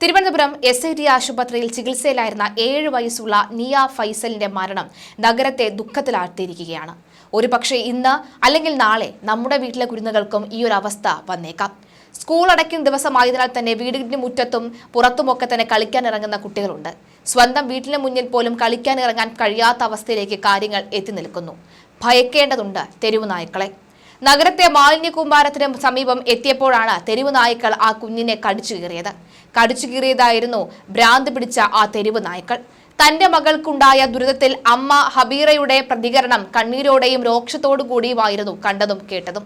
Thiruvananthapuram S I T ആശുപത്രിയിൽ ചികിത്സയിലായിരുന്ന ഏഴ് വയസ്സുള്ള നിയ ഫൈസലിന്റെ മരണം നഗരത്തെ ദുഃഖത്തിലാഴ്ത്തിയിരിക്കുകയാണ്. ഒരുപക്ഷെ ഇന്ന് അല്ലെങ്കിൽ നാളെ നമ്മുടെ വീട്ടിലെ കുരുന്നുകൾക്കും ഈ ഒരു അവസ്ഥ വന്നേക്കാം. സ്കൂൾ അടയ്ക്കുന്ന ദിവസമായതിനാൽ തന്നെ വീടിന് മുറ്റത്തും പുറത്തുമൊക്കെ തന്നെ കളിക്കാൻ ഇറങ്ങുന്ന കുട്ടികളുണ്ട്. സ്വന്തം വീട്ടിന് മുന്നിൽ പോലും കളിക്കാൻ ഇറങ്ങാൻ കഴിയാത്ത അവസ്ഥയിലേക്ക് കാര്യങ്ങൾ എത്തി നിൽക്കുന്നു. ഭയക്കേണ്ടതുണ്ട് തെരുവു നായ്ക്കളെ. നഗരത്തെ മാലിന്യ കൂമ്പാരത്തിന് സമീപം എത്തിയപ്പോഴാണ് തെരുവ് നായ്ക്കൾ ആ കുഞ്ഞിനെ കടിച്ചു കീറിയത്. കടിച്ചു കീറിയതായിരുന്നു ഭ്രാന്ത് പിടിച്ച ആ തെരുവ് നായ്ക്കൾ. തന്റെ മകൾക്കുണ്ടായ ദുരിതത്തിൽ അമ്മ ഹബീറയുടെ പ്രതികരണം കണ്ണീരോടെയും രോക്ഷത്തോടു കൂടിയുമായിരുന്നു കണ്ടതും കേട്ടതും.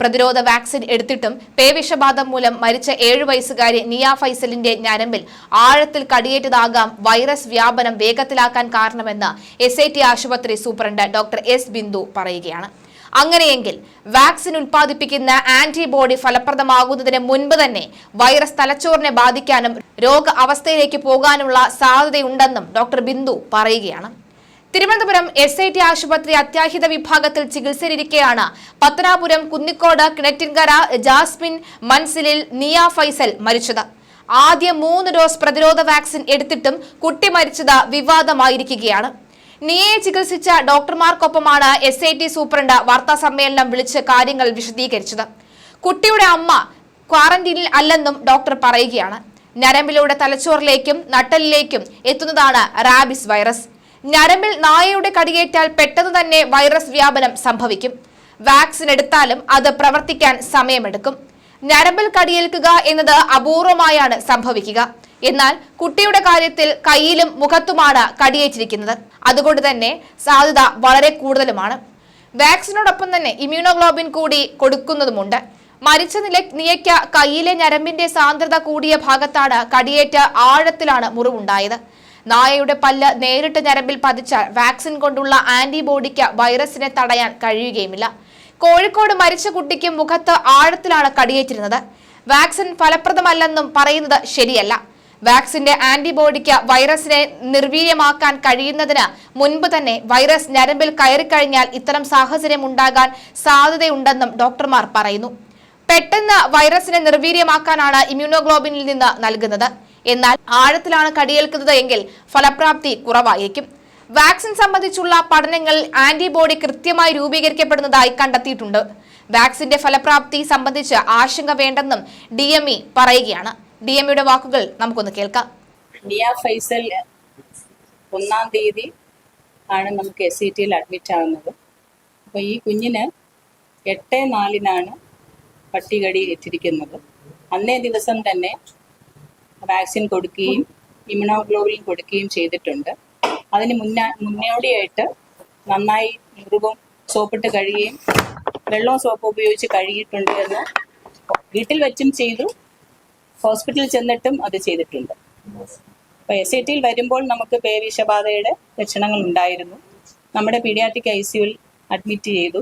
പ്രതിരോധ വാക്സിൻ എടുത്തിട്ടും പേവിഷബാധ മൂലം മരിച്ച ഏഴു വയസ്സുകാരി നിയ ഫൈസലിന്റെ ഞരമ്പിൽ ആഴത്തിൽ കടിയേറ്റതാകാം വൈറസ് വ്യാപനം വേഗത്തിലാക്കാൻ കാരണമെന്ന് എസ് ആശുപത്രി സൂപ്രണ്ട് ഡോക്ടർ എസ് ബിന്ദു പറയുകയാണ്. അങ്ങനെയെങ്കിൽ വാക്സിൻ ഉൽപ്പാദിപ്പിക്കുന്ന ആന്റിബോഡി ഫലപ്രദമാകുന്നതിന് മുൻപ് തന്നെ വൈറസ് തലച്ചോറിനെ ബാധിക്കാനും രോഗ അവസ്ഥയിലേക്ക് പോകാനുള്ള സാധ്യതയുണ്ടെന്നും ഡോക്ടർ ബിന്ദു പറയുകയാണ്. തിരുവനന്തപുരം എസ് ഐ ടി ആശുപത്രി അത്യാഹിത വിഭാഗത്തിൽ ചികിത്സയിലിരിക്കെയാണ് പത്തനാപുരം കുന്നിക്കോട് കിണറ്റിൻകര ജാസ്മിൻ മൻസിലിൽ നിയ ഫൈസൽ മരിച്ചത്. ആദ്യ മൂന്ന് ഡോസ് പ്രതിരോധ വാക്സിൻ എടുത്തിട്ടും കുട്ടി മരിച്ചത് വിവാദമായിരിക്കുകയാണ്. നിയയെ ചികിത്സിച്ച ഡോക്ടർമാർക്കൊപ്പമാണ് എസ് ഐ ടി സൂപ്രണ്ട് വാർത്താ സമ്മേളനം വിളിച്ച് കാര്യങ്ങൾ വിശദീകരിച്ചത്. കുട്ടിയുടെ അമ്മ ക്വാറന്റീനിൽ അല്ലെന്നും ഡോക്ടർ പറയുകയാണ്. ഞരമ്പിലൂടെ തലച്ചോറിലേക്കും നട്ടലിലേക്കും എത്തുന്നതാണ് റാബിസ് വൈറസ്. ഞരമ്പിൽ നായയുടെ കടിയേറ്റാൽ പെട്ടെന്ന് തന്നെ വൈറസ് വ്യാപനം സംഭവിക്കും. വാക്സിൻ എടുത്താലും അത് പ്രവർത്തിക്കാൻ സമയമെടുക്കും. ഞരമ്പിൽ കടിയേൽക്കുക എന്നത് അപൂർവമായാണ് സംഭവിക്കുക. എന്നാൽ കുട്ടിയുടെ കാര്യത്തിൽ കയ്യിലും മുഖത്തുമാണ് കടിയേറ്റിരിക്കുന്നത്. അതുകൊണ്ട് തന്നെ സാധ്യത വളരെ കൂടുതലുമാണ്. വാക്സിനോടൊപ്പം തന്നെ ഇമ്യൂണോഗ്ലോബിൻ കൂടി കൊടുക്കുന്നതുമുണ്ട്. മരിച്ച നില നിയയ്ക്ക കയ്യിലെ ഞരമ്പിന്റെ സാന്ദ്രത കൂടിയ ഭാഗത്താണ് കടിയേറ്റ് ആഴത്തിലാണ് മുറിവുണ്ടായത്. നായയുടെ പല്ല് നേരിട്ട് ഞരമ്പിൽ പതിച്ചാൽ വാക്സിൻ കൊണ്ടുള്ള ആന്റിബോഡിക്ക് വൈറസിനെ തടയാൻ കഴിയുകയുമില്ല. കോഴിക്കോട് മരിച്ച കുട്ടിക്ക് മുഖത്ത് ആഴത്തിലാണ് കടിയേറ്റിരുന്നത്. വാക്സിൻ ഫലപ്രദമല്ലെന്നും പറയുന്നത് ശരിയല്ല. വാക്സിന്റെ ആന്റിബോഡിക്ക് വൈറസിനെ നിർവീര്യമാക്കാൻ കഴിയുന്നതിന് മുൻപ് തന്നെ വൈറസ് ഞരമ്പിൽ കയറിക്കഴിഞ്ഞാൽ ഇത്തരം സാഹചര്യം ഉണ്ടാകാൻ സാധ്യതയുണ്ടെന്നും ഡോക്ടർമാർ പറയുന്നു. പെട്ടെന്ന് വൈറസിനെ നിർവീര്യമാക്കാനാണ് ഇമ്യൂണോഗ്ലോബിനിൽ നിന്ന് നൽകുന്നത്. എന്നാൽ ആഴത്തിലാണ് കടിയേൽക്കുന്നത് എങ്കിൽ ഫലപ്രാപ്തി കുറവായിരിക്കും വാക്സിൻ സംബന്ധിച്ചുള്ള പഠനങ്ങൾ ആന്റിബോഡി കൃത്യമായി രൂപീകരിക്കപ്പെടുന്നതായി കണ്ടെത്തിയിട്ടുണ്ട്. വാക്സിന്റെ ഫലപ്രാപ്തി സംബന്ധിച്ച് ആശങ്ക വേണ്ടെന്നും ഡി പറയുകയാണ്. ഡി എം യുടെ വാക്കുകൾ നമുക്കൊന്ന് കേൾക്കാം. നിയ ഫൈസൽ ഒന്നാം തീയതി ആണ് നമുക്ക് എസ് സി ടിയിൽ അഡ്മിറ്റ് ആവുന്നത്. അപ്പോൾ ഈ കുഞ്ഞിന് എട്ട് നാലിനാണ് പട്ടികടി എത്തിരിക്കുന്നത് അന്നേ ദിവസം തന്നെ വാക്സിൻ കൊടുക്കുകയും ഇമ്യൂണോഗ്ലോബിൻ കൊടുക്കുകയും ചെയ്തിട്ടുണ്ട്. അതിന് മുന്നേ മുന്നോടിയായിട്ട് നന്നായി മുറിവും സോപ്പിട്ട് കഴുകുകയും വെള്ളവും സോപ്പ് ഉപയോഗിച്ച് കഴുകിയിട്ടുണ്ട് എന്ന് വീട്ടിൽ വെച്ചും ചെയ്തു. ഹോസ്പിറ്റലിൽ ചെന്നിട്ടും അത് ചെയ്തിട്ടുണ്ട്. അപ്പൊ എസ് ഐ ടിയിൽ വരുമ്പോൾ നമുക്ക് പേവിഷബാധയുടെ ലക്ഷണങ്ങൾ ഉണ്ടായിരുന്നു. നമ്മുടെ പീഡിയാട്രിക് ഐ സിയുൽ അഡ്മിറ്റ് ചെയ്തു.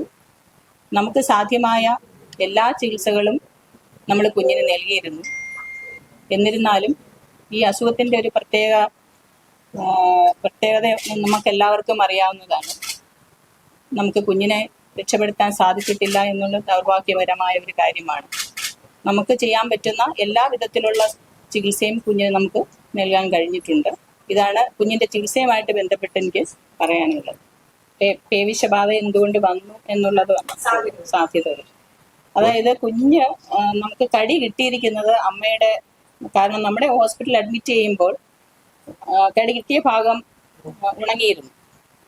നമുക്ക് സാധ്യമായ എല്ലാ ചികിത്സകളും നമ്മൾ കുഞ്ഞിന് നൽകിയിരുന്നു. എന്നിരുന്നാലും ഈ അസുഖത്തിന്റെ ഒരു പ്രത്യേക പ്രത്യേകത നമുക്ക് എല്ലാവർക്കും അറിയാവുന്നതാണ്. നമുക്ക് കുഞ്ഞിനെ രക്ഷപ്പെടുത്താൻ സാധിച്ചിട്ടില്ല എന്നുള്ള ദൗർഭാഗ്യപരമായ ഒരു കാര്യമാണ്. നമുക്ക് ചെയ്യാൻ പറ്റുന്ന എല്ലാ വിധത്തിലുള്ള ചികിത്സയും കുഞ്ഞിന് നമുക്ക് നൽകാൻ കഴിഞ്ഞിട്ടുണ്ട്. ഇതാണ് കുഞ്ഞിന്റെ ചികിത്സയുമായിട്ട് ബന്ധപ്പെട്ട് എനിക്ക് പറയാനുള്ളത്. പേവിഷബാധ എന്തുകൊണ്ട് വന്നു എന്നുള്ളത് സാധ്യതകൾ. അതായത് കുഞ്ഞ് നമുക്ക് കടി കിട്ടിയിരിക്കുന്നത് അമ്മയുടെ കാരണം നമ്മുടെ ഹോസ്പിറ്റലിൽ അഡ്മിറ്റ് ചെയ്യുമ്പോൾ കടി കിട്ടിയ ഭാഗം ഉണങ്ങിയിരുന്നു.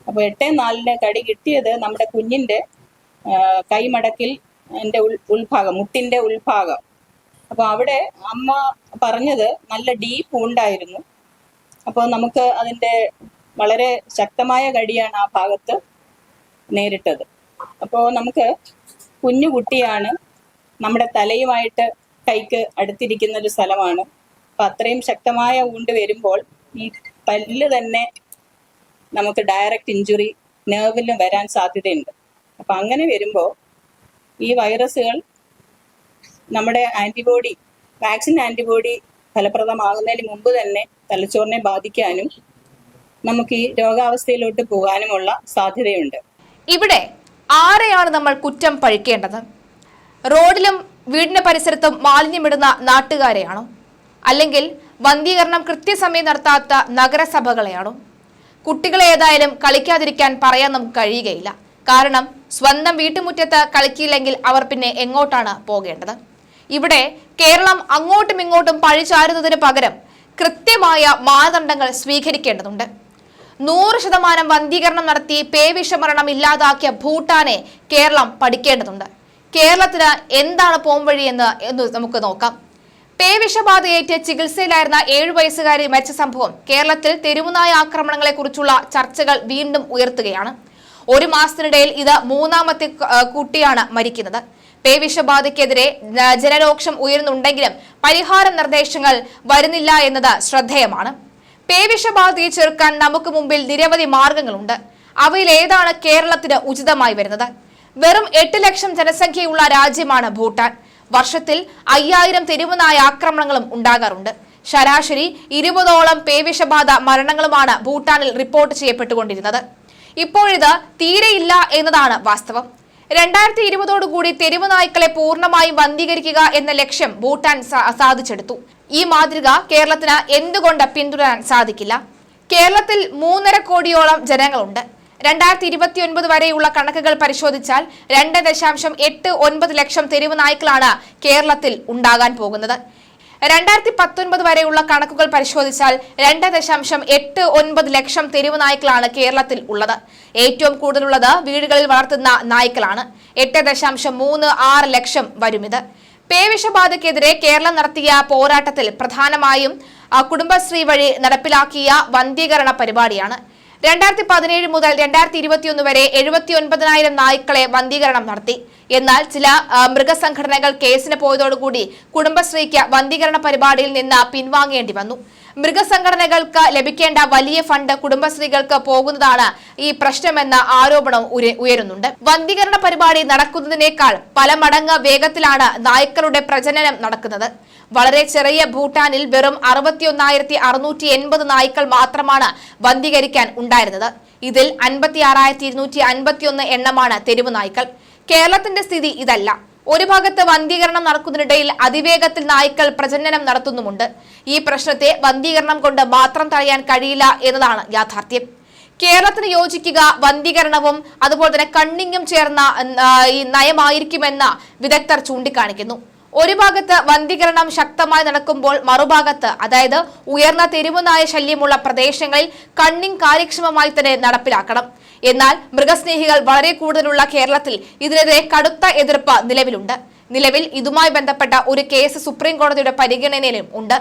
അപ്പോൾ എട്ട് നാലിന് കടി കിട്ടിയത് നമ്മുടെ കുഞ്ഞിന്റെ കൈമടക്കിൽ എന്റെ ഉൾ ഉൾഭാഗം മുട്ടിന്റെ ഉൾഭാഗം. അപ്പോൾ അവിടെ അമ്മ പറഞ്ഞത് നല്ല ഡീപ്പ് ഉണ്ടായിരുന്നു അപ്പോൾ നമുക്ക് അതിന്റെ വളരെ ശക്തമായ കടിയാണ് ആ ഭാഗത്ത് നേരിട്ടത്. അപ്പോൾ നമുക്ക് കുഞ്ഞു കുട്ടിയാണ് നമ്മുടെ തലയുമായിട്ട് കൈക്ക് അടുത്തിരിക്കുന്ന ഒരു സ്ഥലമാണ്. അപ്പൊ അത്രയും ശക്തമായ ഊണ്ട് വരുമ്പോൾ ഈ പല്ല് തന്നെ നമുക്ക് ഡയറക്റ്റ് ഇഞ്ചുറി നെർവിലും വരാൻ സാധ്യതയുണ്ട്. അപ്പൊ അങ്ങനെ വരുമ്പോൾ ഈ വൈറസുകൾ നമ്മുടെ ആന്റിബോഡി വാക്സിൻ ആന്റിബോഡി ഫലപ്രദമാകുന്നതിന് മുമ്പ് തന്നെ തലച്ചോറിനെ ബാധിക്കാനും നമുക്ക് ഈ രോഗാവസ്ഥയിലോട്ട് പോകാനുമുള്ള സാധ്യതയുണ്ട്. ഇവിടെ ആരെയാണ് നമ്മൾ കുറ്റം പഴിക്കേണ്ടത്? റോഡിലും വീടിന്റെ പരിസരത്തും മാലിന്യമിടുന്ന നാട്ടുകാരെയാണോ? അല്ലെങ്കിൽ വന്ധീകരണം കൃത്യസമയം നടത്താത്ത നഗരസഭകളെയാണോ? കുട്ടികളെ ഏതായാലും കളിക്കാതിരിക്കാൻ പറയാൻ നമുക്ക് കഴിയുകയില്ല. കാരണം സ്വന്തം വീട്ടുമുറ്റത്ത് കളിക്കില്ലെങ്കിൽ അവർ പിന്നെ എങ്ങോട്ടാണ് പോകേണ്ടത്? ഇവിടെ കേരളം അങ്ങോട്ടും ഇങ്ങോട്ടും പഴിചാരുന്നതിന് പകരം കൃത്യമായ മാനദണ്ഡങ്ങൾ സ്വീകരിക്കേണ്ടതുണ്ട്. നൂറ് ശതമാനം വന്ധീകരണം നടത്തി പേവിഷമരണം ഇല്ലാതാക്കിയ ഭൂട്ടാനെ കേരളം പഠിക്കേണ്ടതുണ്ട്. കേരളത്തിന് എന്താണ് പോംവഴി എന്ന് എന്ന് നമുക്ക് നോക്കാം. പേവിഷബാധയേറ്റ് ചികിത്സയിലായിരുന്ന ഏഴു വയസ്സുകാരി മരിച്ച സംഭവം കേരളത്തിൽ തെരുവുനായ ആക്രമണങ്ങളെക്കുറിച്ചുള്ള ചർച്ചകൾ വീണ്ടും ഉയർത്തുകയാണ്. ഒരു മാസത്തിനിടയിൽ ഇത് മൂന്നാമത്തെ കുട്ടിയാണ് മരിക്കുന്നത്. പേവിഷബാധയ്ക്കെതിരെ ജനരോക്ഷം ഉയരുന്നുണ്ടെങ്കിലും പരിഹാര നിർദ്ദേശങ്ങൾ വരുന്നില്ല എന്നത് ശ്രദ്ധേയമാണ്. പേവിഷബാധയെ ചെറുക്കാൻ നമുക്ക് മുമ്പിൽ നിരവധി മാർഗങ്ങളുണ്ട്. അവയിൽ ഏതാണ് കേരളത്തിന് ഉചിതമായി വരുന്നത്? വെറും എട്ട് ലക്ഷം ജനസംഖ്യയുള്ള രാജ്യമാണ് ഭൂട്ടാൻ. വർഷത്തിൽ അയ്യായിരം തെരുവുനായ ആക്രമണങ്ങളും ഉണ്ടാകാറുണ്ട്. ശരാശരി ഇരുപതോളം പേവിഷബാധ മരണങ്ങളുമാണ് ഭൂട്ടാനിൽ റിപ്പോർട്ട് ചെയ്യപ്പെട്ടുകൊണ്ടിരുന്നത്. ഇപ്പോഴിത് തീരെയില്ല എന്നതാണ് വാസ്തവം. രണ്ടായിരത്തി ഇരുപതോടുകൂടി തെരുവ് നായ്ക്കളെ പൂർണമായും ബന്ധീകരിക്കുക എന്ന ലക്ഷ്യം ഭൂട്ടാൻ സാധിച്ചെടുത്തു. ഈ മാതൃക കേരളത്തിന് എന്തുകൊണ്ട് പിന്തുടരാൻ സാധിക്കില്ല? കേരളത്തിൽ മൂന്നര കോടിയോളം ജനങ്ങളുണ്ട്. രണ്ടായിരത്തി ഇരുപത്തി ഒൻപത് വരെയുള്ള കണക്കുകൾ പരിശോധിച്ചാൽ രണ്ട് ദശാംശം എട്ട് ഒൻപത് ലക്ഷം തെരുവ് നായ്ക്കളാണ് കേരളത്തിൽ ഉണ്ടാകാൻ പോകുന്നത്. രണ്ടായിരത്തി പത്തൊൻപത് വരെയുള്ള കണക്കുകൾ പരിശോധിച്ചാൽ രണ്ട് ദശാംശം എട്ട് ഒൻപത് ലക്ഷം തെരുവ് നായ്ക്കളാണ് കേരളത്തിൽ ഉള്ളത്. ഏറ്റവും കൂടുതലുള്ളത് വീടുകളിൽ വളർത്തുന്ന നായ്ക്കളാണ്. എട്ട് ദശാംശം മൂന്ന് ആറ് ലക്ഷം വരുമിത്. പേവിഷബാധയ്ക്കെതിരെ കേരളം നടത്തിയ പോരാട്ടത്തിൽ പ്രധാനമായും കുടുംബശ്രീ വഴി നടപ്പിലാക്കിയ വന്ധീകരണ പരിപാടിയാണ്. രണ്ടായിരത്തി പതിനേഴ് മുതൽ രണ്ടായിരത്തി ഇരുപത്തിയൊന്ന് വരെ എഴുപത്തി ഒൻപതിനായിരം നായ്ക്കളെ വന്ധീകരണം നടത്തി. എന്നാൽ ചില മൃഗസംഘടനകൾ കേസിന് പോയതോടുകൂടി കുടുംബശ്രീക്ക് വന്ധീകരണ പരിപാടിയിൽ നിന്ന് പിൻവാങ്ങേണ്ടി വന്നു. മൃഗസംഘടനകൾക്ക് ലഭിക്കേണ്ട വലിയ ഫണ്ട് കുടുംബശ്രീകൾക്ക് പോകുന്നതാണ് ഈ പ്രശ്നമെന്ന ആരോപണം ഉയരുന്നുണ്ട്. വന്ധീകരണ പരിപാടി നടക്കുന്നതിനേക്കാൾ പല മടങ്ങ് വേഗത്തിലാണ് നായ്ക്കളുടെ പ്രജനനം നടക്കുന്നത്. വളരെ ചെറിയ ഭൂട്ടാനിൽ വെറും അറുപത്തിയൊന്നായിരത്തി അറുന്നൂറ്റി എൺപത് നായ്ക്കൾ മാത്രമാണ് വന്ധീകരിക്കാൻ ഉണ്ടായിരുന്നത്. ഇതിൽ അൻപത്തി ആറായിരത്തി ഇരുന്നൂറ്റി അൻപത്തിയൊന്ന് എണ്ണമാണ് തെരുവ് നായ്ക്കൾ. കേരളത്തിന്റെ സ്ഥിതി ഇതല്ല. ഒരു ഭാഗത്ത് വന്ധീകരണം നടക്കുന്നതിനിടയിൽ അതിവേഗത്തിൽ നായ്ക്കൾ പ്രജനനം നടത്തുന്നുമുണ്ട്. ഈ പ്രശ്നത്തെ വന്ധീകരണം കൊണ്ട് മാത്രം തടയാൻ കഴിയില്ല എന്നതാണ് യാഥാർത്ഥ്യം. കേരളത്തിന് യോജിക്കുക വന്ധീകരണവും അതുപോലെ തന്നെ കണ്ണിങ്ങും ചേർന്ന ഈ നയമായിരിക്കുമെന്ന് വിദഗ്ധർ ചൂണ്ടിക്കാണിക്കുന്നു. ഒരു ഭാഗത്ത് വന്ധീകരണം ശക്തമായി നടക്കുമ്പോൾ മറുഭാഗത്ത് അതായത് ഉയർന്ന തെരുവുനായ ശല്യമുള്ള പ്രദേശങ്ങളിൽ കണ്ണിങ് കാര്യക്ഷമമായി തന്നെ നടപ്പിലാക്കണം. എന്നാൽ മൃഗസ്നേഹികൾ വളരെ കൂടുതലുള്ള കേരളത്തിൽ ഇതിനെതിരെ കടുത്ത എതിർപ്പ് നിലവിലുണ്ട്. നിലവിൽ ഇതുമായി ബന്ധപ്പെട്ട ഒരു കേസ് സുപ്രീം കോടതിയുടെ പരിഗണനയിലും ഉണ്ട്.